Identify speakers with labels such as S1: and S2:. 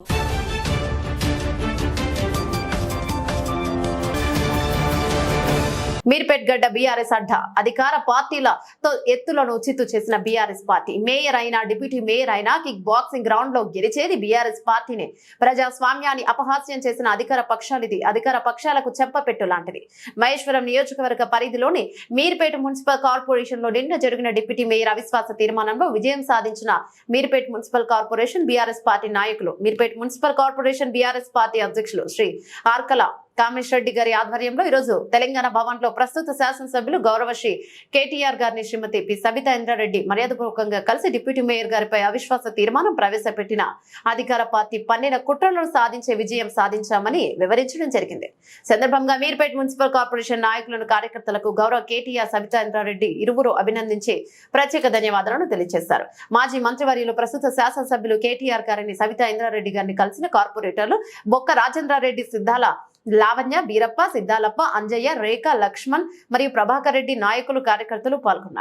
S1: మీర్పేట్ గడ్డ బీఆర్ఎస్ అడ్డ అధికార పార్టీలతో ఎత్తులను చిత్తు చేసిన బీఆర్ఎస్ పార్టీ. మేయర్ అయినా డిప్యూటీ మేయర్ అయినా కిక్ బాక్సింగ్ గ్రౌండ్లో గెలిచేది బీఆర్ఎస్ పార్టీనే. ప్రజాస్వామ్యాన్ని అపహాస్యం చేసిన అధికార పక్షాలిది అధికార పక్షాలకు చెప్పపెట్టు లాంటిది. మహేశ్వరం నియోజకవర్గ పరిధిలోని మీర్పేట మున్సిపల్ కార్పొరేషన్లో నిన్న జరిగిన డిప్యూటీ మేయర్ అవిశ్వాస తీర్మానంలో విజయం సాధించిన Meerpet municipal corporation BRS party నాయకులు. Meerpet municipal corporation BRS party అధ్యక్షులు శ్రీ ఆర్కల కామేశ్వరెడ్డి గారి ఆధ్వర్యంలో ఈరోజు తెలంగాణ భవన్లో ప్రస్తుత శాసనసభ్యులు గౌరవశ్రీ కేటీఆర్ గారిని శ్రీమతి పి. సబితా ఇంద్రారెడ్డి మర్యాదపూర్వకంగా కలిసి డిప్యూటీ మేయర్ గారిపై అవిశ్వాస తీర్మానం ప్రవేశపెట్టిన అధికార పార్టీ పన్నెండు కుట్రలను సాధించే విజయం సాధించామని వివరించడం జరిగింది. సందర్భంగా మీర్పేట మున్సిపల్ కార్పొరేషన్ నాయకులను కార్యకర్తలకు గౌరవ కేటీఆర్ సబితా ఇంద్రారెడ్డి ఇరువురు అభినందించి ప్రత్యేక ధన్యవాదాలను తెలియజేశారు. మాజీ మంత్రివర్యులు ప్రస్తుత శాసనసభ్యులు కేటీఆర్ గారిని సబితా ఇంద్రారెడ్డి గారిని కలిసిన కార్పొరేటర్లు బొక్క రాజేంద్రారెడ్డి సిద్ధాల లావణ్య బీరప్ప సిద్ధాలప్ప అంజయ్య రేఖ లక్ష్మణ్ మరియు ప్రభాకర్ రెడ్డి నాయకులు కార్యకర్తలు పాల్గొన్నారు.